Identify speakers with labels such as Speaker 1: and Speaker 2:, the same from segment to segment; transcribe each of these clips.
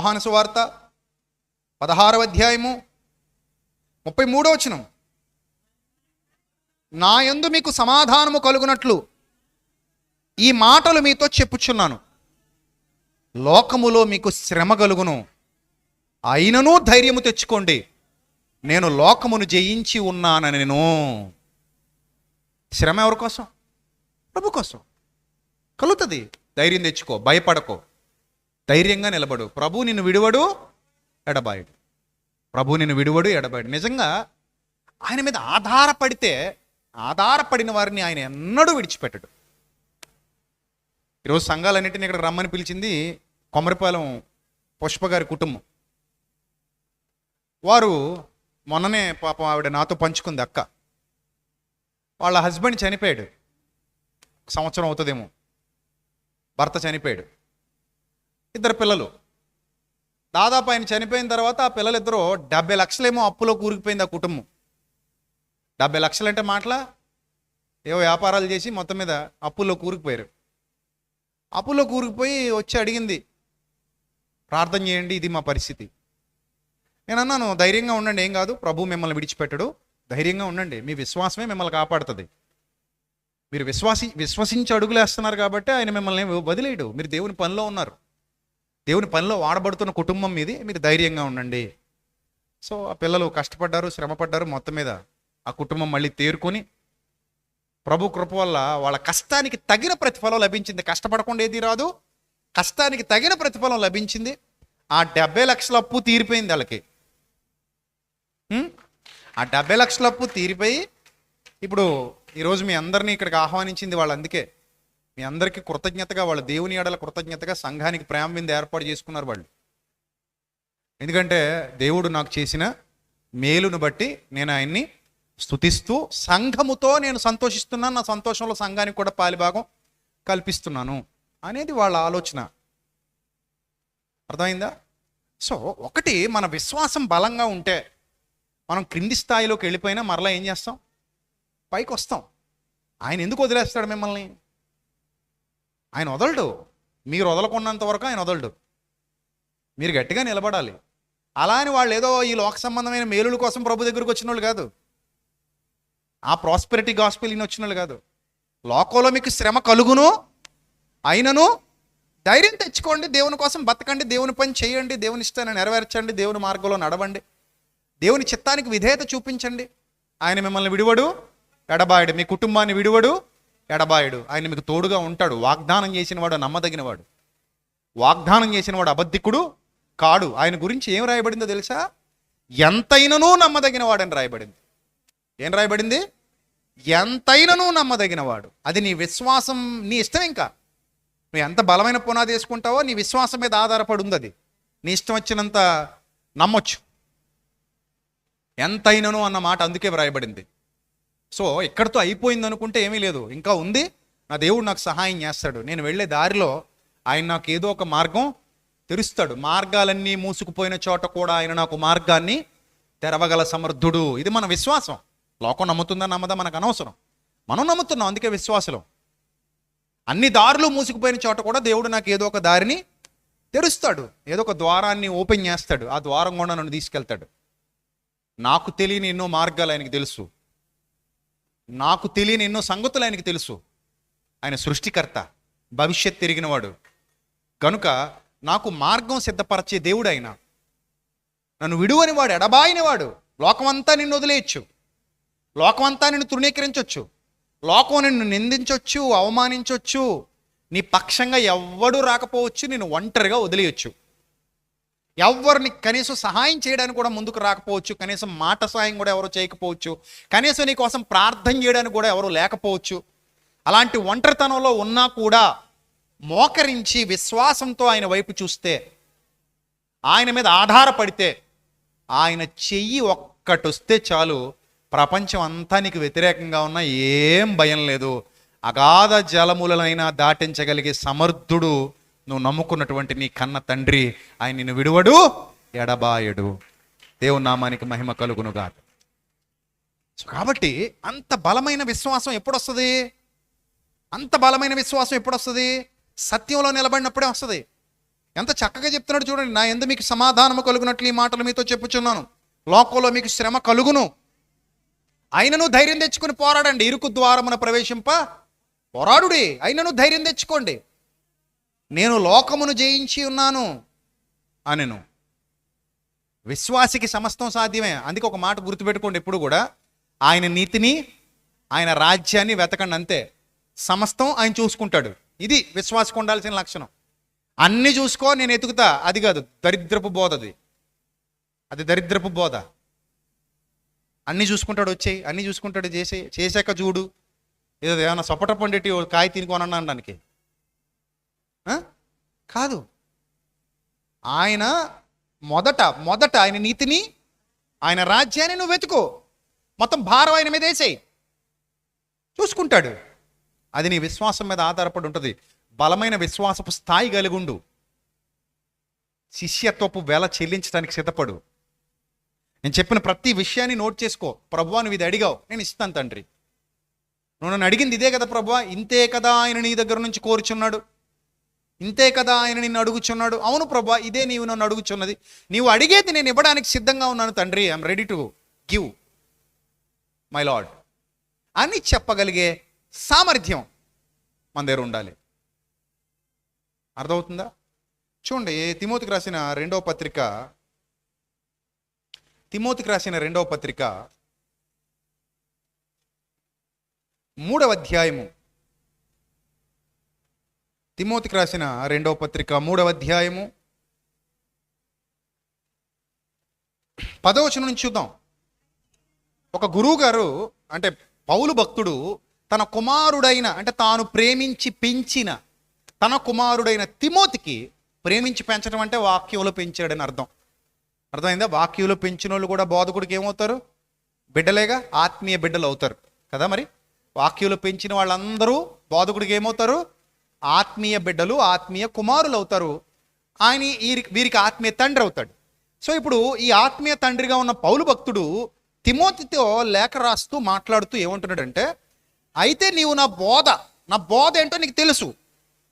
Speaker 1: యోహాను సువార్త పదహారవ అధ్యాయము ముప్పై మూడో వచనం. నా యందు మీకు సమాధానము కలుగునట్లు ఈ మాటలు మీతో చెప్పుచున్నాను. లోకములో మీకు శ్రమ కలుగును. అయినను ధైర్యము తెచ్చుకోండి. నేను లోకమును జయించి ఉన్నానని నేను శ్రమ ఎవరి కోసం? ప్రభు కోసం. కలుగుతుంది. ధైర్యం తెచ్చుకో. భయపడకో. ధైర్యంగా నిలబడు. ప్రభు నిన్ను విడువడు ఎడబాయడు. ప్రభు నిన్ను విడువడు ఎడబాయుడు. నిజంగా ఆయన మీద ఆధారపడితే ఆధారపడిన వారిని ఆయన ఎన్నడూ విడిచిపెట్టడు. ఈరోజు సంఘాలన్నింటినీ ఇక్కడ రమ్మని పిలిచింది కొమరిపాలెం పుష్ప గారి కుటుంబం. వారు మొన్ననే పాపం ఆవిడ నాతో పంచుకుంది అక్క. వాళ్ళ హస్బెండ్ చనిపోయాడు. సంవత్సరం అవుతుందేమో. భర్త చనిపోయాడు. ఇద్దరు పిల్లలు. దాదాపు ఆయన చనిపోయిన తర్వాత ఆ పిల్లలిద్దరూ డెబ్బై లక్షలేమో అప్పులో కూరుకుపోయింది ఆ కుటుంబం. డెబ్బై లక్షలు అంటే మాటల? ఏవో వ్యాపారాలు చేసి మొత్తం మీద అప్పుల్లో కూరుకుపోయారు. అప్పుల్లో కూరుకుపోయి వచ్చి అడిగింది ప్రార్థన చేయండి ఇది మా పరిస్థితి. నేను అన్నాను ధైర్యంగా ఉండండి ఏం కాదు. ప్రభు మిమ్మల్ని విడిచిపెట్టడు. ధైర్యంగా ఉండండి. మీ విశ్వాసమే మిమ్మల్ని కాపాడుతుంది. మీరు విశ్వాసి విశ్వసించి అడుగులేస్తున్నారు కాబట్టి ఆయన మిమ్మల్ని వదిలేయడు. మీరు దేవుని పనిలో ఉన్నారు. దేవుని పనిలో వాడబడుతున్న కుటుంబం ఇది మీరు ధైర్యంగా ఉండండి. సో ఆ పిల్లలు కష్టపడ్డారు శ్రమపడ్డారు మొత్తం మీద ఆ కుటుంబం మళ్ళీ తేరుకొని ప్రభు కృప వల్ల వాళ్ళ కష్టానికి తగిన ప్రతిఫలం లభించింది. కష్టపడకుండా ఏది రాదు. కష్టానికి తగిన ప్రతిఫలం లభించింది. ఆ డెబ్బై లక్షల అప్పు తీరిపోయింది వాళ్ళకి. ఆ డెబ్బై లక్షల అప్పు తీరిపోయి ఇప్పుడు ఈరోజు మీ అందరినీ ఇక్కడికి ఆహ్వానించింది వాళ్ళు అందుకే. మీ అందరికీ కృతజ్ఞతగా వాళ్ళ దేవుని ఎడల కృతజ్ఞతగా సంఘానికి ప్రేమ విందు ఏర్పాటు చేసుకున్నారు వాళ్ళు. ఎందుకంటే దేవుడు నాకు చేసిన మేలును బట్టి నేను ఆయన్ని స్తుతిస్తూ సంఘముతో నేను సంతోషిస్తున్నాను నా సంతోషంలో సంఘానికి కూడా పాలిభాగం కల్పిస్తున్నాను అనేది వాళ్ళ ఆలోచన. అర్థమైందా? సో ఒకటి మన విశ్వాసం బలంగా ఉంటే మనం క్రింది స్థాయిలోకి వెళ్ళిపోయినా మరలా ఏం చేస్తాం? పైకి వస్తాం ఆయన ఎందుకు వదిలేస్తాడు మిమ్మల్ని? ఆయన వదలడు. మీరు వదలకున్నంత వరకు ఆయన వదలడు. మీరు గట్టిగా నిలబడాలి. అలా అని వాళ్ళు ఏదో ఈ లోక సంబంధమైన మేలుల కోసం ప్రభు దగ్గరకు వచ్చిన వాళ్ళు కాదు. ఆ ప్రాస్పెరిటీ గాస్పిల్ ఈయన వచ్చిన వాళ్ళు కాదు. లోకంలో మీకు శ్రమ కలుగును అయినను ధైర్యం తెచ్చుకోండి దేవుని కోసం బతకండి దేవుని పని చేయండి దేవుని ఇష్టాన్ని నెరవేర్చండి దేవుని మార్గంలో నడవండి దేవుని చిత్తానికి విధేయత చూపించండి. ఆయన మిమ్మల్ని విడువడు ఎడబాయడు. మీ కుటుంబాన్ని విడువడు ఎడబాయుడు. ఆయన మీకు తోడుగా ఉంటాడు. వాగ్దానం చేసినవాడు నమ్మదగినవాడు. వాగ్దానం చేసినవాడు అబద్ధికుడు కాడు. ఆయన గురించి ఏం రాయబడిందో తెలుసా? ఎంతైనను నమ్మదగినవాడని రాయబడింది. ఏం రాయబడింది? ఎంతైనను నమ్మదగినవాడు. అది నీ విశ్వాసం నీ ఇష్టం ఇంకా. నువ్వు ఎంత బలమైన పునాది వేసుకుంటావో నీ విశ్వాసం మీద ఆధారపడి ఉంది అది. నీ ఇష్టం వచ్చినంత నమ్మొచ్చు. ఎంతైనను అన్న మాట అందుకే వ్రాయబడింది. సో ఎక్కడితో అయిపోయింది అనుకుంటే ఏమీ లేదు. ఇంకా ఉంది. నా దేవుడు నాకు సహాయం చేస్తాడు. నేను వెళ్ళే దారిలో ఆయన నాకు ఏదో ఒక మార్గం తెరుస్తాడు. మార్గాలన్నీ మూసుకుపోయిన చోట కూడా ఆయన నాకు మార్గాన్ని తెరవగల సమర్థుడు. ఇది మన విశ్వాసం. లోకం నమ్ముతుందా నమ్మదా మనకు అనవసరం. మనం నమ్ముతున్నాం అందుకే విశ్వాసం అన్ని దారులు మూసుకుపోయిన చోట కూడా దేవుడు నాకు ఏదో ఒక దారిని తెరుస్తాడు. ఏదో ఒక ద్వారాన్ని ఓపెన్ చేస్తాడు. ఆ ద్వారం కూడా నన్ను తీసుకెళ్తాడు. నాకు తెలియని ఎన్నో మార్గాలు ఆయనకి తెలుసు. నాకు తెలియని ఎన్నో సంగతులు ఆయనకి తెలుసు. ఆయన సృష్టికర్త భవిష్యత్ తిరిగినవాడు. కనుక నాకు మార్గం సిద్ధపరచే దేవుడు ఆయన. నన్ను విడువని వాడు ఎడబాయినవాడు లోకమంతా నిన్ను వదిలేయచ్చు. లోకమంతా నిన్ను తృణీకరించవచ్చు లోకం నిన్ను నిందించవచ్చు అవమానించవచ్చు నీ పక్షంగా ఎవ్వడూ రాకపోవచ్చు నేను ఒంటరిగా వదిలేయచ్చు. ఎవరిని కనీసం సహాయం చేయడానికి కూడా ముందుకు రాకపోవచ్చు. కనీసం మాట సహాయం కూడా ఎవరు చేయకపోవచ్చు. కనీసం నీ కోసం ప్రార్థన చేయడానికి కూడా ఎవరు లేకపోవచ్చు. అలాంటి ఒంటరితనంలో ఉన్నా కూడా మోకరించి విశ్వాసంతో ఆయన వైపు చూస్తే ఆయన మీద ఆధారపడితే ఆయన చెయ్యి ఒక్కటి వస్తే చాలు ప్రపంచం అంతా నీకు వ్యతిరేకంగా ఉన్నా ఏం భయం లేదు. అగాధ జలములనైనా దాటించగలిగే సమర్థుడు నువ్వు నమ్ముకున్నటువంటి నీ కన్న తండ్రి ఆయన నిన్ను విడువడు ఎడబాయడు. దేవుని నామానికి మహిమ కలుగునుగా సో కాబట్టి అంత బలమైన విశ్వాసం ఎప్పుడు వస్తుంది అంత బలమైన విశ్వాసం ఎప్పుడు వస్తుంది సత్యంలో నిలబడినప్పుడే వస్తుంది. ఎంత చక్కగా చెప్తున్నాడు చూడండి నా ఎందు మీకు సమాధానము కలుగునట్లు ఈ మాటలు మీతో చెప్పుచున్నాను. లోకంలో మీకు శ్రమ కలుగును. అయినను ధైర్యం తెచ్చుకుని పోరాడండి. ఇరుకు ద్వారమున ప్రవేశింప పోరాడుడి. అయినను ధైర్యం తెచ్చుకోండి. నేను లోకమును జయించి ఉన్నాను అనెను. విశ్వాసికి సమస్తం సాధ్యమే. అందుకే ఒక మాట గుర్తుపెట్టుకోండి ఎప్పుడు కూడా. ఆయన నీతిని ఆయన రాజ్యాన్ని వెతకండి అంతే. సమస్తం ఆయన చూసుకుంటాడు. ఇది విశ్వాసకు ఉండాల్సిన లక్షణం. అన్ని చూసుకో నేను ఎతుకుతా. అది కాదు దరిద్రపు బోధ అది. అది దరిద్రపు బోధ. అన్ని చూసుకుంటాడు వచ్చేయి. అన్ని చూసుకుంటాడు చేసే చేశాక చూడు. ఏదో ఏమైనా సొపట పండిటి కాయ తినుకోనన్నా అనడానికి. కాదు. ఆయన మొదట మొదట ఆయన నీతిని ఆయన రాజ్యాన్ని నువ్వు వెతుకో. మొత్తం భారం ఆయన మీద వేసేయి. చూసుకుంటాడు. అది నీ విశ్వాసం మీద ఆధారపడి ఉంటుంది. బలమైన విశ్వాసపు స్థాయి కలిగి ఉండు. శిష్యత్వపు వెల చెల్లించడానికి సిద్ధపడు. నేను చెప్పిన ప్రతి విషయాన్ని నోట్ చేసుకో. ప్రభువా నువ్వు ఇది అడిగావు. నేను ఇస్తాను తండ్రి. నువ్వు నన్ను అడిగింది ఇదే కదా ప్రభువా? ఇంతే కదా ఆయన నీ దగ్గర నుంచి కోరుచున్నాడు. ఇంతే కదా ఆయన నిన్ను అడుగుచున్నాడు? అవును ప్రభా ఇదే నీవు నన్ను అడుగుచున్నది. నీవు అడిగేది నేను ఇవ్వడానికి సిద్ధంగా ఉన్నాను తండ్రి. I'm ready to give my lad అని చెప్పగలిగే సామర్థ్యం మన దగ్గర ఉండాలి. అర్థమవుతుందా? చూడండి తిమోతికి రాసిన రెండవ పత్రిక తిమోతికి రాసిన రెండవ పత్రిక మూడవ అధ్యాయము. తిమోతికి రాసిన రెండవ పత్రిక మూడవ అధ్యాయము. పదవచనం నుంచి చూద్దాం. ఒక గురువు గారు అంటే పౌలు భక్తుడు తన కుమారుడైన అంటే తాను ప్రేమించి పెంచిన తన కుమారుడైన తిమోతికి ప్రేమించి పెంచడం అంటే వాక్యంలో పెంచాడని అర్థం. అర్థమైందా? వాక్యంలో పెంచిన వాళ్ళు కూడా బోధకుడికి ఏమవుతారు? బిడ్డలేగా? ఆత్మీయ బిడ్డలు అవుతారు. కదా మరి? వాక్యంలో పెంచిన వాళ్ళందరూ బోధకుడికి ఏమవుతారు? ఆత్మీయ బిడ్డలు ఆత్మీయ కుమారులు అవుతారు ఆయన వీరికి వీరికి ఆత్మీయ తండ్రి అవుతాడు. సో ఇప్పుడు ఈ ఆత్మీయ తండ్రిగా ఉన్న పౌలు భక్తుడు తిమోతితో లేఖ రాస్తూ మాట్లాడుతూ ఏమంటున్నాడంటే అయితే నీవు నా బోధ నా బోధ ఏంటో నీకు తెలుసు.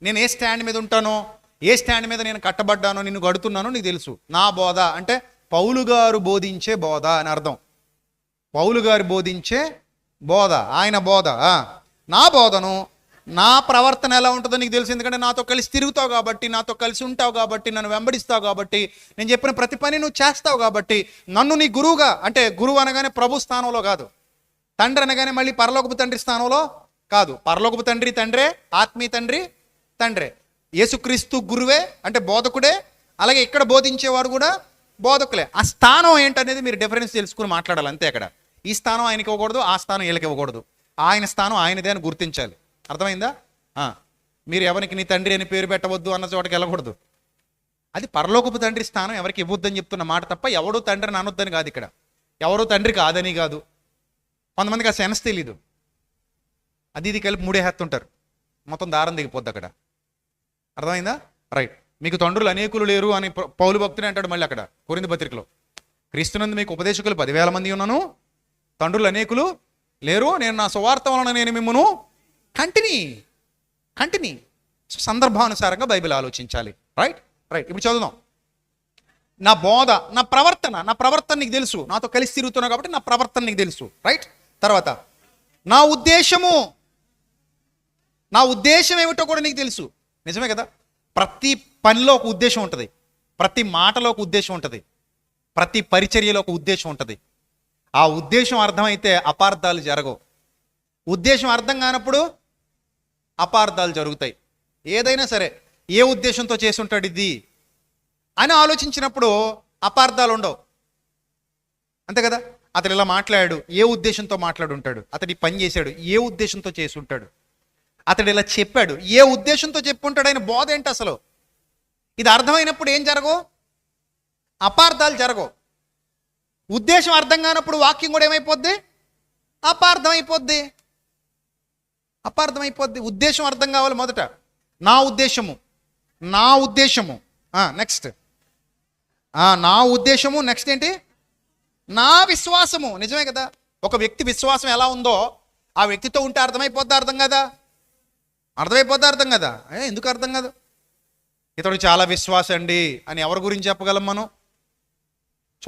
Speaker 1: నేను ఏ స్టాండ్ మీద ఉంటానో ఏ స్టాండ్ మీద నేను కట్టబడ్డానో నిన్ను గడుతున్నానో నీకు తెలుసు. నా బోధ అంటే పౌలు గారు బోధించే బోధ అని అర్థం. పౌలు గారు బోధించే బోధ ఆయన బోధ. నా బోధను నా ప్రవర్తన ఎలా ఉంటుందో నీకు తెలుసు. ఎందుకంటే నాతో కలిసి తిరుగుతావు కాబట్టి నాతో కలిసి ఉంటావు కాబట్టి నన్ను వెంబడిస్తావు కాబట్టి నేను చెప్పిన ప్రతి పని నువ్వు చేస్తావు కాబట్టి నన్ను నీ గురువుగా అంటే గురువు అనగానే ప్రభు స్థానంలో కాదు. తండ్రి అనగానే మళ్ళీ పరలోకపు తండ్రి స్థానంలో కాదు. పరలోకపు తండ్రి తండ్రే ఆత్మీయ తండ్రి తండ్రే. యేసుక్రీస్తు గురువే అంటే బోధకుడే అలాగే ఇక్కడ బోధించేవాడు కూడా బోధకులే. ఆ స్థానం ఏంటనేది మీరు డిఫరెన్స్ తెలుసుకుని మాట్లాడాలి అంతే అక్కడ. ఈ స్థానం ఆయనకి ఇవ్వకూడదు ఆ స్థానం వీళ్ళకి ఇవ్వకూడదు. ఆయన స్థానం ఆయనదే అని గుర్తించాలి. అర్థమైందా? మీరు ఎవరికి నీ తండ్రి అని పేరు పెట్టవద్దు అన్న చోటకి వెళ్ళకూడదు. అది పరలోకపు తండ్రి స్థానం ఎవరికి ఇవ్వద్దని చెప్తున్న మాట తప్ప ఎవడు తండ్రి అనొద్దని కాదు ఇక్కడ. ఎవరు తండ్రి కాదని కాదు. కొంతమందికి ఆ సెన్స్ తెలీదు. అది ఇది కలిపి మూడే హెత్తుంటారు. మొత్తం దారం దిగిపోద్ది అక్కడ. అర్థమైందా? రైట్. మీకు తండ్రులు అనేకులు లేరు అని పౌలు భక్తుని అంటాడు మళ్ళీ అక్కడ కొరింది పత్రికలో. క్రీస్తునందు మీకు ఉపదేశకులు పదివేల మంది ఉన్నాను. తండ్రులు అనేకులు లేరు. నేను నా సువార్త వలన నేను మిమ్మను కంటిన్యూ కంటిన్యూ సో సందర్భానుసారంగా బైబిల్ ఆలోచించాలి. రైట్ రైట్ ఇప్పుడు చదువుదాం. నా బోధ నా ప్రవర్తన నా ప్రవర్తన నీకు తెలుసు. నాతో కలిసి తిరుగుతున్నావు కాబట్టి నా ప్రవర్తన నీకు తెలుసు. రైట్ తర్వాత నా ఉద్దేశము. నా ఉద్దేశం ఏమిటో కూడా నీకు తెలుసు. నిజమే కదా? ప్రతి పనిలో ఒక ఉద్దేశం ఉంటుంది. ప్రతి మాటలో ఒక ఉద్దేశం ఉంటుంది. ప్రతి పరిచర్యలో ఒక ఉద్దేశం ఉంటుంది. ఆ ఉద్దేశం అర్థమైతే అపార్థాలు జరగవు. ఉద్దేశం అర్థం కానప్పుడు అపార్థాలు జరుగుతాయి. ఏదైనా సరే ఏ ఉద్దేశంతో చేసి ఉంటాడు ఇది? అని ఆలోచించినప్పుడు అపార్థాలు ఉండవు. అంతే కదా? అతడు ఇలా మాట్లాడాడు ఏ ఉద్దేశంతో మాట్లాడుంటాడు? అతడు ఈ పని చేశాడు ఏ ఉద్దేశంతో చేసి ఉంటాడు అతడు ఇలా చెప్పాడు ఏ ఉద్దేశంతో చెప్పుంటాడు ఆయన బోధ ఏంటి అసలు? ఇది అర్థమైనప్పుడు ఏం జరగవు? అపార్థాలు జరగవు. ఉద్దేశం అర్థం కానప్పుడు వాక్యం కూడా ఏమైపోద్ది? అపార్థం అయిపోద్ది అపార్థమైపోద్ది. ఉద్దేశం అర్థం కావాలి మొదట. నా ఉద్దేశము. నా ఉద్దేశము. నెక్స్ట్ నా ఉద్దేశము నెక్స్ట్ ఏంటి? నా విశ్వాసము. నిజమే కదా? ఒక వ్యక్తి విశ్వాసం ఎలా ఉందో ఆ వ్యక్తితో ఉంటే అర్థమైపోద్ది అర్థం కదా? అర్థమైపోద్ది అర్థం కదా? ఏ, ఎందుకు అర్థం కాదు? ఇతడు చాలా విశ్వాసం అండి అని ఎవరి గురించి చెప్పగలం మనం?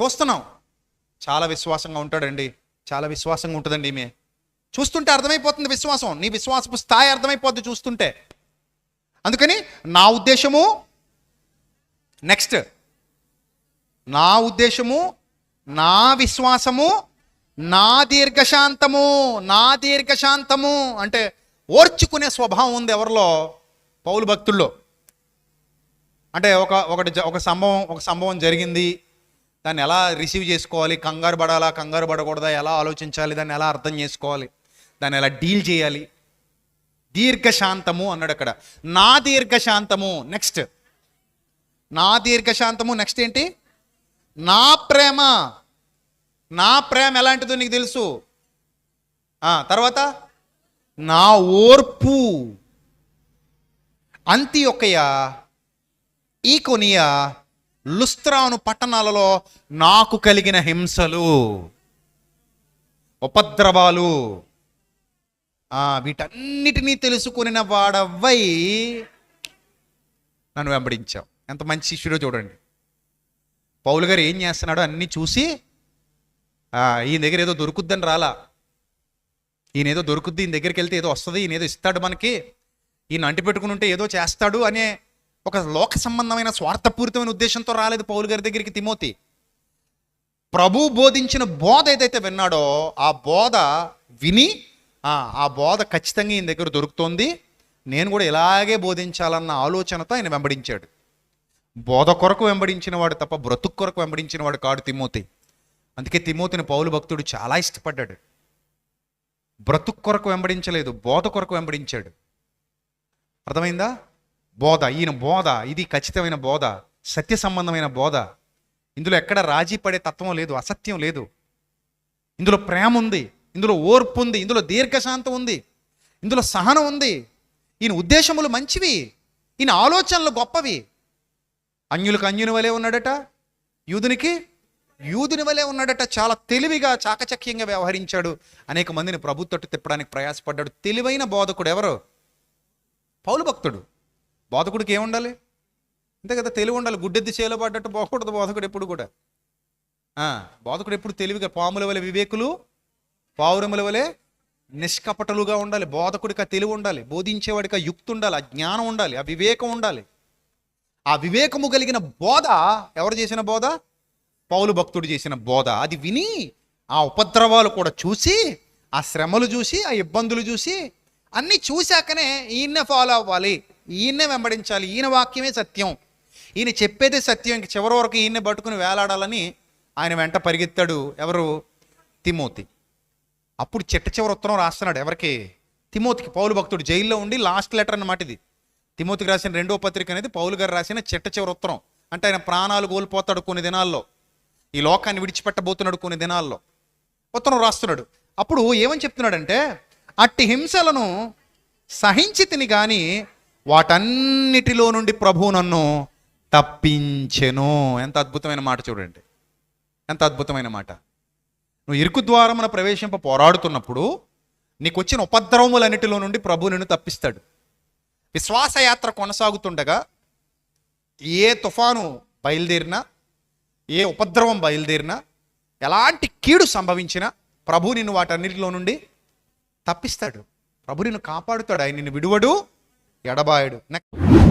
Speaker 1: చూస్తున్నాం. చాలా విశ్వాసంగా ఉంటాడండి. చాలా విశ్వాసంగా ఉంటుందండి ఈమె. చూస్తుంటే అర్థమైపోతుంది విశ్వాసం. నీ విశ్వాసపు స్థాయి అర్థమైపోద్ది చూస్తుంటే. అందుకని నా ఉద్దేశము నెక్స్ట్ నా ఉద్దేశము నా విశ్వాసము నా దీర్ఘశాంతము నా దీర్ఘశాంతము అంటే ఓర్చుకునే స్వభావం ఉంది ఎవరిలో? పౌలు భక్తుల్లో. అంటే ఒక ఒకటి ఒక సంభవం ఒక సంభవం జరిగింది. దాన్ని ఎలా రిసీవ్ చేసుకోవాలి? కంగారు పడాలా? కంగారు పడకూడదా? ఎలా ఆలోచించాలి? దాన్ని ఎలా అర్థం చేసుకోవాలి? దాన్ని ఎలా డీల్ చేయాలి? దీర్ఘశాంతము అన్నాడు అక్కడ. నా దీర్ఘశాంతము నెక్స్ట్ నా దీర్ఘశాంతము నెక్స్ట్ ఏంటి? నా ప్రేమ. నా ప్రేమ ఎలాంటిదో నీకు తెలుసు. తర్వాత? నా ఓర్పు. అంత్యొక్కయ ఈ కొనియ లుస్త్రాను పట్టణాలలో నాకు కలిగిన హింసలు. ఉపద్రవాలు. వీటన్నిటినీ తెలుసుకుని వాడవై నన్ను వెంబడించావు. ఎంత మంచి శిష్యుడో చూడండి. పౌలు గారు ఏం చేస్తున్నాడో అన్నీ చూసి ఈయన దగ్గర ఏదో దొరుకుద్దని రాలా. ఈయన ఏదో దొరుకుద్ది ఈయన దగ్గరికి వెళ్తే ఏదో వస్తుంది ఈయన ఏదో ఇస్తాడు మనకి. ఈయన అంటి పెట్టుకుని ఉంటే ఏదో చేస్తాడు అనే ఒక లోక సంబంధమైన స్వార్థపూరితమైన ఉద్దేశంతో రాలేదు పౌలు గారి దగ్గరికి తిమోతి. ప్రభు బోధించిన బోధ ఏదైతే విన్నాడో ఆ బోధ విని ఆ, బోధ ఖచ్చితంగా ఈయన దగ్గర దొరుకుతోంది. నేను కూడా ఇలాగే బోధించాలన్న ఆలోచనతో ఆయన వెంబడించాడు. బోధ కొరకు వెంబడించిన వాడు తప్ప బ్రతుకు కొరకు వెంబడించిన వాడు కాడు తిమోతి. అందుకే తిమోతిని పౌలు భక్తుడు చాలా ఇష్టపడ్డాడు. బ్రతుకు కొరకు వెంబడించలేదు బోధ కొరకు వెంబడించాడు. అర్థమైందా? బోధ ఈయన బోధ ఇది ఖచ్చితమైన బోధ సత్య సంబంధమైన బోధ. ఇందులో ఎక్కడ రాజీ పడే తత్వం లేదు అసత్యం లేదు. ఇందులో ప్రేమ ఉంది. ఇందులో ఓర్పు ఉంది ఇందులో దీర్ఘశాంతం ఉంది ఇందులో సహనం ఉంది. ఈయన ఉద్దేశములు మంచివి ఈయన ఆలోచనలు గొప్పవి. అన్యులకు అన్యుని వలె ఉన్నాడట యూదునికి యూదుని వలె ఉన్నాడట చాలా తెలివిగా చాకచక్యంగా వ్యవహరించాడు. అనేక మందిని ప్రభు తట్టు తిప్పడానికి ప్రయాసపడ్డాడు. తెలివైన బోధకుడు ఎవరు? పౌలు భక్తుడు. బోధకుడికి ఏముండాలి అంతే కదా తెలివి ఉండాలి. గుడ్డెద్ది చేలో పడ్డట్టు పోకూడదు బోధకుడు ఎప్పుడు కూడా. బోధకుడు ఎప్పుడు తెలివిగా పాముల వలె వివేకులు పావురముల వలె నిష్కపటలుగా ఉండాలి బోధకుడికి తెలివి ఉండాలి బోధించేవాడికి ఆ యుక్తి ఉండాలి ఆ జ్ఞానం ఉండాలి ఆ వివేకం ఉండాలి. ఆ వివేకము కలిగిన బోధ ఎవరు చేసిన బోధ? పౌలు భక్తుడు చేసిన బోధ. అది విని ఆ ఉపద్రవాలు కూడా చూసి ఆ శ్రమలు చూసి ఆ ఇబ్బందులు చూసి అన్నీ చూశాకనే ఈయన్నే ఫాలో అవ్వాలి ఈయన్నే వెంబడించాలి. ఈయన వాక్యమే సత్యం. ఈయన చెప్పేదే సత్యం. ఇంక చివరి వరకు ఈయన్నే పట్టుకుని వేలాడాలని ఆయన వెంట పరిగెత్తాడు ఎవరు? తిమోతి. అప్పుడు చిట్ట చివరి ఉత్తరం రాస్తున్నాడు ఎవరికి? తిమోతికి. పౌలు భక్తుడు జైల్లో ఉండి లాస్ట్ లెటర్ అన్నమాట ఇది. తిమోతికి రాసిన రెండో పత్రిక అనేది పౌలు గారు రాసిన చిట్ట చివరి ఉత్తరం. అంటే ఆయన ప్రాణాలు కోల్పోతాడు కొన్ని దినాల్లో. ఈ లోకాన్ని విడిచిపెట్టబోతున్నాడు కొన్ని దినాల్లో. ఉత్తరం రాస్తున్నాడు. అప్పుడు ఏమని చెప్తున్నాడంటే అట్టి హింసలను సహించి తిని కానీ వాటన్నిటిలో నుండి ప్రభు నన్ను తప్పించెను. ఎంత అద్భుతమైన మాట చూడండి. ఎంత అద్భుతమైన మాట. నువ్వు ఇరుకు ద్వారమున ప్రవేశింప పోరాడుతున్నప్పుడు నీకు వచ్చిన ఉపద్రవములన్నిటిలో నుండి ప్రభు నిన్ను తప్పిస్తాడు. విశ్వాసయాత్ర కొనసాగుతుండగా ఏ తుఫాను బయలుదేరినా ఏ ఉపద్రవం బయలుదేరినా ఎలాంటి కీడు సంభవించినా ప్రభు నిన్ను వాటన్నిటిలో నుండి తప్పిస్తాడు. ప్రభు నిన్ను కాపాడుతాడు. ఆయన నిన్ను విడువడు ఎడబాయడు. నెక్స్ట్